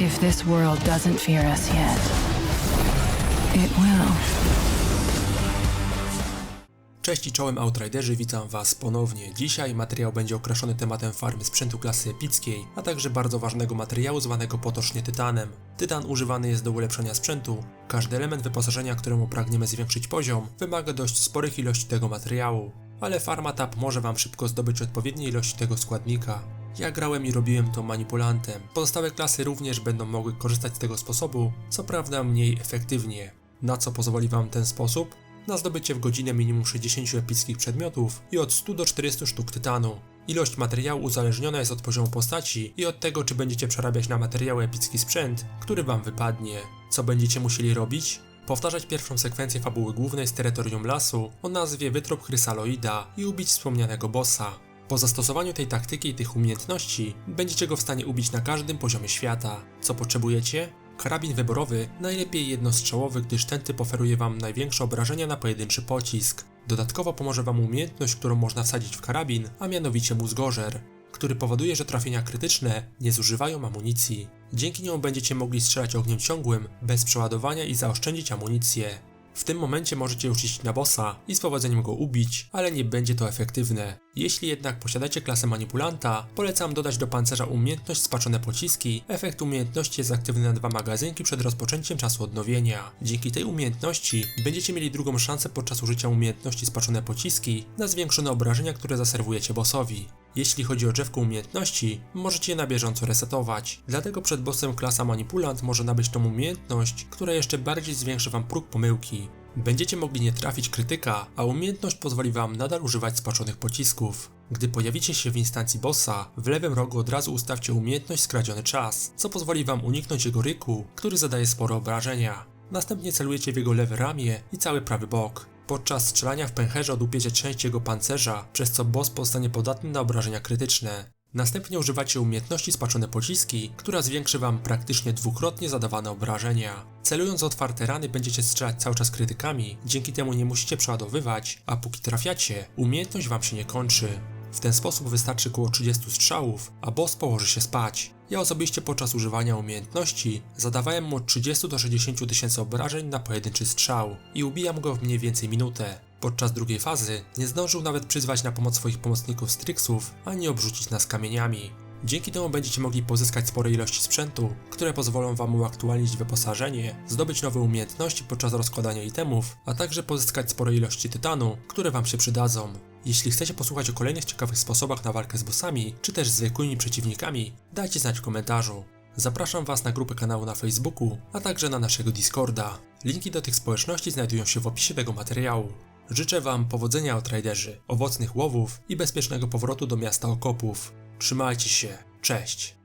If this world doesn't fear us yet, it will. Cześć i czołem Outriderzy, witam Was ponownie. Dzisiaj materiał będzie okraszony tematem farmy sprzętu klasy epickiej, a także bardzo ważnego materiału zwanego potocznie tytanem. Tytan używany jest do ulepszenia sprzętu. Każdy element wyposażenia, któremu pragniemy zwiększyć poziom, wymaga dość sporych ilości tego materiału. Ale farma tap może Wam szybko zdobyć odpowiednie ilości tego składnika. Ja grałem i robiłem to manipulantem. Pozostałe klasy również będą mogły korzystać z tego sposobu, co prawda mniej efektywnie. Na co pozwoli Wam ten sposób? na zdobycie w godzinę minimum 60 epickich przedmiotów i od 100 do 400 sztuk tytanu. Ilość materiału uzależniona jest od poziomu postaci i od tego, czy będziecie przerabiać na materiały epicki sprzęt, który wam wypadnie. Co będziecie musieli robić? Powtarzać pierwszą sekwencję fabuły głównej z terytorium lasu o nazwie Wytrop Chrysaloida i ubić wspomnianego bossa. Po zastosowaniu tej taktyki i tych umiejętności będziecie go w stanie ubić na każdym poziomie świata. Co potrzebujecie? Karabin wyborowy najlepiej jednostrzałowy, gdyż ten typ oferuje Wam największe obrażenia na pojedynczy pocisk. Dodatkowo pomoże Wam umiejętność, którą można wsadzić w karabin, a mianowicie mózgorzer, który powoduje, że trafienia krytyczne nie zużywają amunicji. Dzięki niemu będziecie mogli strzelać ogniem ciągłym, bez przeładowania i zaoszczędzić amunicję. W tym momencie możecie już iść na bossa i z powodzeniem go ubić, ale nie będzie to efektywne. Jeśli jednak posiadacie klasę manipulanta, polecam dodać do pancerza umiejętność spaczone pociski. Efekt umiejętności jest aktywny na dwa magazynki przed rozpoczęciem czasu odnowienia. Dzięki tej umiejętności będziecie mieli drugą szansę podczas użycia umiejętności spaczone pociski na zwiększone obrażenia, które zaserwujecie bossowi. Jeśli chodzi o drzewko umiejętności, możecie je na bieżąco resetować. Dlatego przed bossem klasa manipulant może nabyć tą umiejętność, która jeszcze bardziej zwiększy wam próg pomyłki. Będziecie mogli nie trafić krytyka, a umiejętność pozwoli wam nadal używać spaczonych pocisków. Gdy pojawicie się w instancji bossa, w lewym rogu od razu ustawcie umiejętność skradziony czas, co pozwoli wam uniknąć jego ryku, który zadaje spore obrażenia. Następnie celujecie w jego lewe ramię i cały prawy bok. Podczas strzelania w pęcherze odłupiecie część jego pancerza, przez co boss pozostanie podatny na obrażenia krytyczne. Następnie używacie umiejętności spaczone pociski, która zwiększy wam praktycznie dwukrotnie zadawane obrażenia. Celując otwarte rany będziecie strzelać cały czas krytykami, dzięki temu nie musicie przeładowywać, a póki trafiacie, umiejętność wam się nie kończy. W ten sposób wystarczy około 30 strzałów, a boss położy się spać. Ja osobiście podczas używania umiejętności zadawałem mu od 30 do 60 tysięcy obrażeń na pojedynczy strzał i ubijam go w mniej więcej minutę. Podczas drugiej fazy nie zdążył nawet przyzwać na pomoc swoich pomocników Strixów, ani obrzucić nas kamieniami. Dzięki temu będziecie mogli pozyskać spore ilości sprzętu, które pozwolą Wam uaktualnić wyposażenie, zdobyć nowe umiejętności podczas rozkładania itemów, a także pozyskać spore ilości tytanu, które Wam się przydadzą. Jeśli chcecie posłuchać o kolejnych ciekawych sposobach na walkę z bossami, czy też zwykłymi przeciwnikami, dajcie znać w komentarzu. Zapraszam Was na grupę kanału na Facebooku, a także na naszego Discorda. Linki do tych społeczności znajdują się w opisie tego materiału. Życzę Wam powodzenia Outriderzy, owocnych łowów i bezpiecznego powrotu do miasta okopów. Trzymajcie się, cześć!